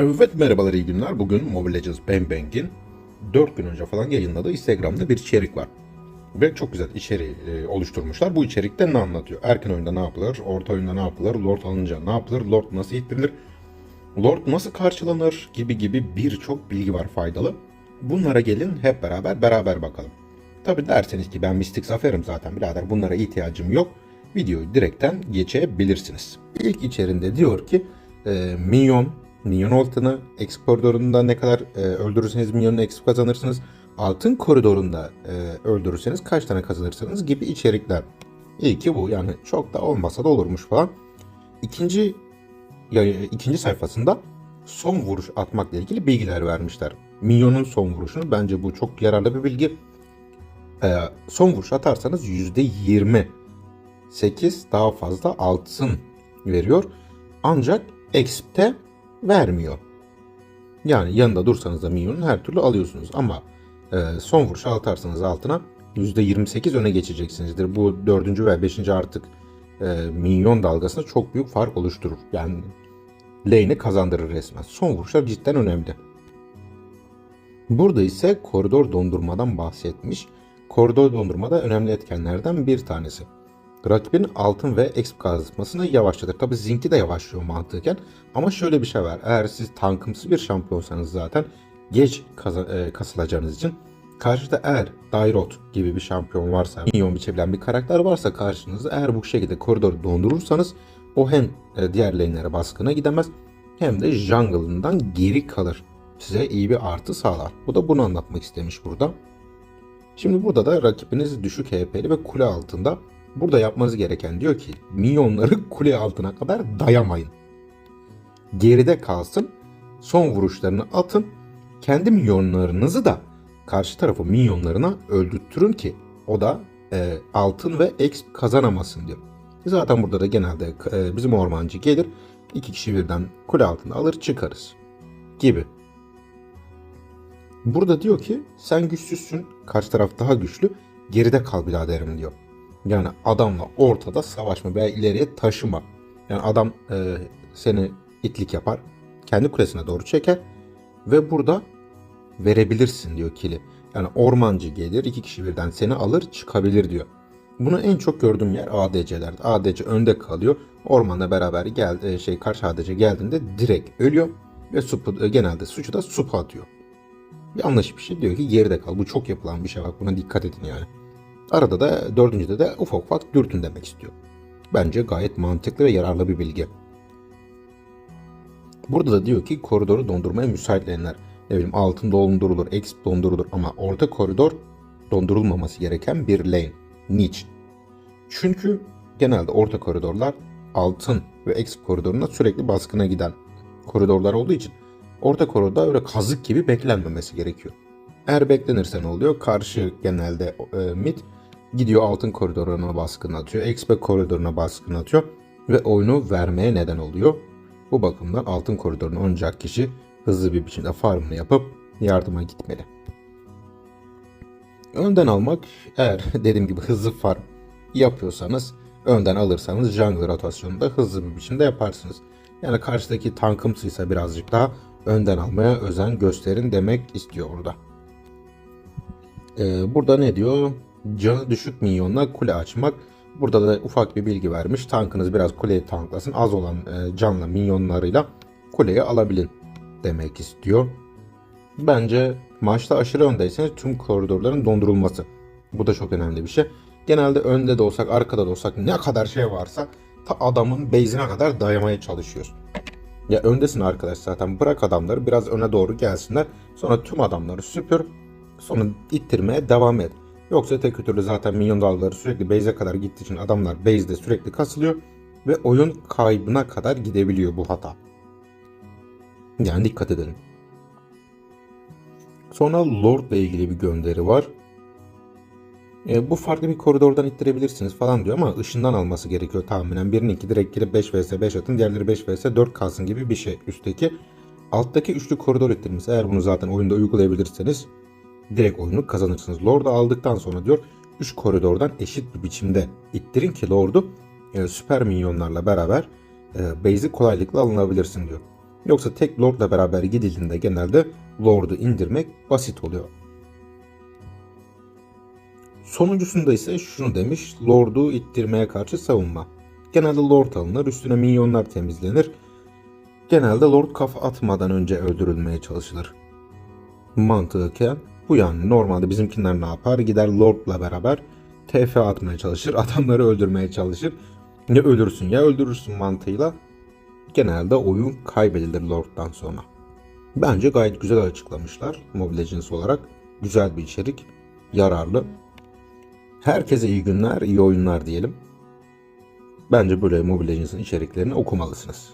Evet merhabalar iyi günler. Bugün Mobile Legends Bang Bang'in 4 gün önce falan yayınladığı Instagram'da bir içerik var. Ve çok güzel içeriği e, oluşturmuşlar. Bu içerikte ne anlatıyor? Erken oyunda ne yapılır? Orta oyunda ne yapılır? Lord alınca ne yapılır? Lord nasıl ittirilir? Lord nasıl karşılanır? Gibi gibi birçok bilgi var faydalı. Bunlara gelin hep beraber beraber bakalım. Tabi derseniz ki ben Mystic Zafer'im zaten birader bunlara ihtiyacım yok. Videoyu direkten geçebilirsiniz. İlk içerinde diyor ki e, minyon, minyon altını, exp koridorunda ne kadar e, öldürürseniz minyonunu exp kazanırsınız. Altın koridorunda e, öldürürseniz kaç tane kazanırsınız gibi içerikler. İyi ki bu yani çok da olmasa da olurmuş falan. İkinci ya, ikinci sayfasında son vuruş atmakla ilgili bilgiler vermişler. Minyonun son vuruşunu bence bu çok yararlı bir bilgi. Ee, son vuruş atarsanız %20 8 daha fazla altın veriyor. Ancak exp'te vermiyor. Yani yanında dursanız da minyonun her türlü alıyorsunuz ama e, son vuruşu atarsanız altına %28 öne geçeceksinizdir. Bu dördüncü ve beşinci artık e, minyon dalgasında çok büyük fark oluşturur. Yani lane'i kazandırır resmen. Son vuruşlar cidden önemli. Burada ise koridor dondurmadan bahsetmiş. Koridor dondurma da önemli etkenlerden bir tanesi. Rakibin altın ve exp kazmasını yavaşlatır. Tabi zinki de yavaşlıyor mantıken. Ama şöyle bir şey var. Eğer siz tankımsı bir şampiyonsanız zaten geç e, kasılacağınız için karşıda eğer Dairot gibi bir şampiyon varsa, minyon biçebilen bir karakter varsa karşınızda eğer bu şekilde koridoru dondurursanız o hem e, diğer lane'lere baskına gidemez hem de jungle'ından geri kalır. Size iyi bir artı sağlar. Bu da bunu anlatmak istemiş burada. Şimdi burada da rakibiniz düşük HP'li ve kule altında. Burada yapmanız gereken diyor ki minyonları kule altına kadar dayamayın. Geride kalsın. Son vuruşlarını atın. Kendi minyonlarınızı da karşı tarafı minyonlarına öldürtürün ki o da e, altın ve exp kazanamasın diyor. Zaten burada da genelde e, bizim ormancı gelir. iki kişi birden kule altında alır çıkarız gibi. Burada diyor ki sen güçsüzsün, karşı taraf daha güçlü, geride kal biraderim diyor. Yani adamla ortada savaşma veya ileriye taşıma. Yani adam e, seni itlik yapar, kendi kulesine doğru çeker ve burada verebilirsin diyor kili. Yani ormancı gelir, iki kişi birden seni alır çıkabilir diyor. Bunu en çok gördüğüm yer ADC'lerde. ADC önde kalıyor. Ormanla beraber geldi, şey karşı ADC geldiğinde direkt ölüyor ve supu, e, genelde suçu da supa atıyor. Yanlış bir şey diyor ki geride kal. Bu çok yapılan bir şey bak buna dikkat edin yani. Arada da dördüncüde de ufak ufak dürtün demek istiyor. Bence gayet mantıklı ve yararlı bir bilgi. Burada da diyor ki koridoru dondurmaya müsait lane'ler. Ne bileyim altın dondurulur, exp dondurulur ama orta koridor dondurulmaması gereken bir lane. Niçin? Çünkü genelde orta koridorlar altın ve exp koridoruna sürekli baskına giden koridorlar olduğu için orta koridorda öyle kazık gibi beklenmemesi gerekiyor. Eğer beklenirse ne oluyor? Karşı genelde e, mid gidiyor altın koridoruna baskın atıyor. Exp koridoruna baskın atıyor. Ve oyunu vermeye neden oluyor. Bu bakımdan altın koridorunu oynayacak kişi hızlı bir biçimde farmını yapıp yardıma gitmeli. Önden almak eğer dediğim gibi hızlı farm yapıyorsanız önden alırsanız jungle rotasyonunda hızlı bir biçimde yaparsınız. Yani karşıdaki tankımsıysa birazcık daha önden almaya özen gösterin demek istiyor orada. Ee, burada ne diyor? Canı düşük minyonla kule açmak. Burada da ufak bir bilgi vermiş. Tankınız biraz kuleyi tanklasın. Az olan e, canla minyonlarıyla kuleyi alabilin demek istiyor. Bence maçta aşırı öndeyseniz tüm koridorların dondurulması. Bu da çok önemli bir şey. Genelde önde de olsak arkada da olsak ne kadar şey varsa ta adamın base'ine kadar dayamaya çalışıyoruz. Ya öndesin arkadaş zaten bırak adamları biraz öne doğru gelsinler. Sonra tüm adamları süpür. Sonra ittirmeye devam et. Yoksa tek türlü zaten minyon dalgaları sürekli base'e kadar gittiği için adamlar base'de sürekli kasılıyor. Ve oyun kaybına kadar gidebiliyor bu hata. Yani dikkat edelim. Sonra Lord'la ilgili bir gönderi var. E, bu farklı bir koridordan ittirebilirsiniz falan diyor ama ışından alması gerekiyor tahminen. Birininki direkt girip 5 vs 5 atın diğerleri 5 vs 4 kalsın gibi bir şey üstteki. Alttaki üçlü koridor ittirmesi eğer bunu zaten oyunda uygulayabilirseniz direkt oyunu kazanırsınız. Lord'u aldıktan sonra diyor 3 koridordan eşit bir biçimde ittirin ki Lord'u e, süper minyonlarla beraber e, base'i kolaylıkla alınabilirsin diyor. Yoksa tek Lord'la beraber gidildiğinde genelde Lord'u indirmek basit oluyor. Sonuncusunda ise şunu demiş, Lord'u ittirmeye karşı savunma. Genelde Lord alınır, üstüne minyonlar temizlenir. Genelde Lord kafa atmadan önce öldürülmeye çalışılır. Mantıken bu yani normalde bizimkiler ne yapar? Gider Lord'la beraber TF atmaya çalışır, adamları öldürmeye çalışır. Ya ölürsün ya öldürürsün mantığıyla. Genelde oyun kaybedilir Lord'dan sonra. Bence gayet güzel açıklamışlar Mobile Legends olarak. Güzel bir içerik, yararlı. Herkese iyi günler, iyi oyunlar diyelim. Bence böyle Mobile Legends'ın içeriklerini okumalısınız.